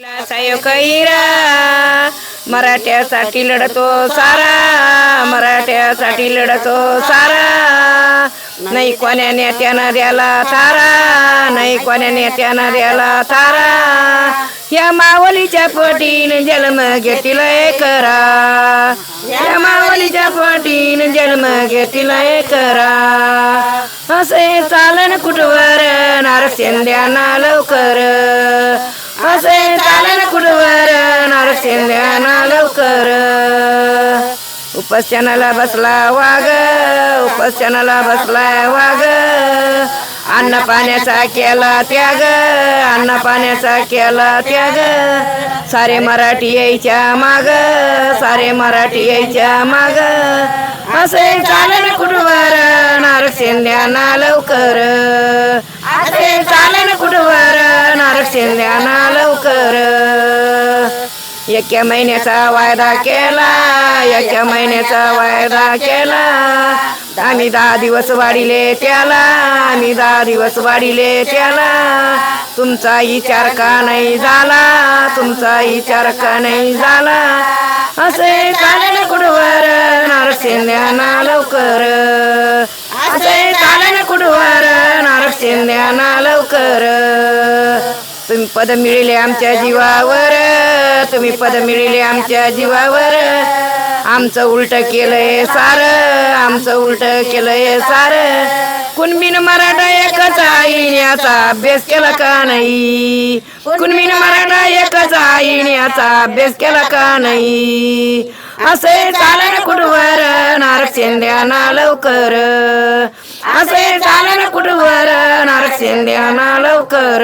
सायो कैरा मराठ्यासाठी लढतो सारा मराठ्यासाठी लढतो सारा. नाही कोण्या नेत्यानं द्याला तारा नाही कोण्या नेत्यानं द्याला तारा या मावलीच्या पोटीन जन्म घेतील करा या मावलीच्या पोटीन जन्म घेतील करा असे चालन कुटवर नारक्षण द्या ना लवकर. असे चालन कुडवर नारक्षण लवकर. उपस्यानाला बसला वाग उपस्यानाला बसला वाग अन्न पाण्याचा केला त्याग अन्न पाण्याचा केला त्याग. सारे मराठी यायच्या माग सारे मराठी यायच्या माग. असे चालन कुडवर नारक्षण लवकर. शिंद्या ना लवकर. एका महिन्याचा वायदा केला एका महिन्याचा वायदा केला. आम्ही दहा दिवस वाढिले त्याला आम्ही दहा दिवस वाढिले त्याला. तुमचा विचार का नाही झाला? तुमचा विचार का नाही झाला? असे चालेल कुडवर नारक्षण ना लवकर. असे चालेल कुडवर नारक्षण ना लवकर. पद मिळले आमच्या जीवावर. तुम्ही पद मिळले आमच्या जीवावर. आमचं उलट केलंय सार. आमचं उलट केलंय सार. कुणबीन मराठा एकच आईण्याचा अभ्यास केला का नाही? कुणबीन मराठा एकच आईण्याचा अभ्यास केला का नाही? असे चालन कुठवर? नारक्षण द्या ना लवकर. असे चालन कुठवर? नारक्षण द्या ना लवकर.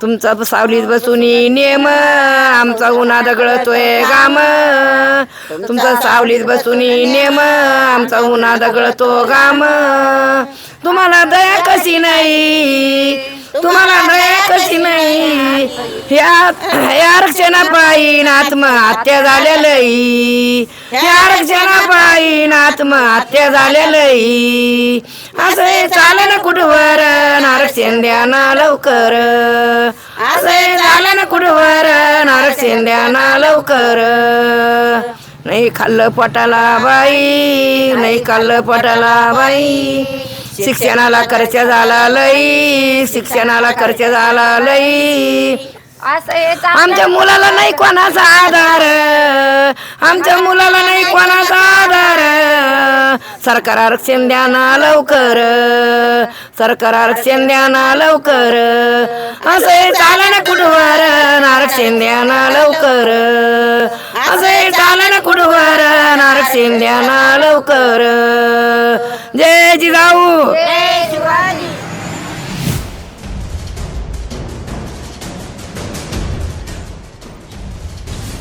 तुमचा सावलीत बसून नेम आमचा उन्हा दगळतोय गाम. तुमचा सावलीत बसून नेम आमचा उन्हा दगळतो गाम. तुम्हाला दया कशी नाही? तुम्हाला दया कशी नाही. या या आरक्षणापायी आत्महत्या झालेलंही या आरक्षणापायी आत्महत्या झालेलंही असं चालेल कुठवर आरक्षण द्या ना लवकर. असं चालेल कुठवर आरक्षण द्या ना लवकर. नाही खाल्लं पटाला बाई नाही खाल्लं पटाला बाई. शिक्षणाला खर्च झाला लई शिक्षणाला खर्च झाला लई. आमच्या मुलाला नाही कोणाचा आधार आमच्या मुलाला नाही कोणाचा आधार. सरकार आरक्षण द्या ना लवकर सरकार आरक्षण द्या ना लवकर. असे चालन कुठवर आरक्षण द्या ना लवकर. असे चालन कुठवर आरक्षण द्या ना लवकर. जय जिजाऊ.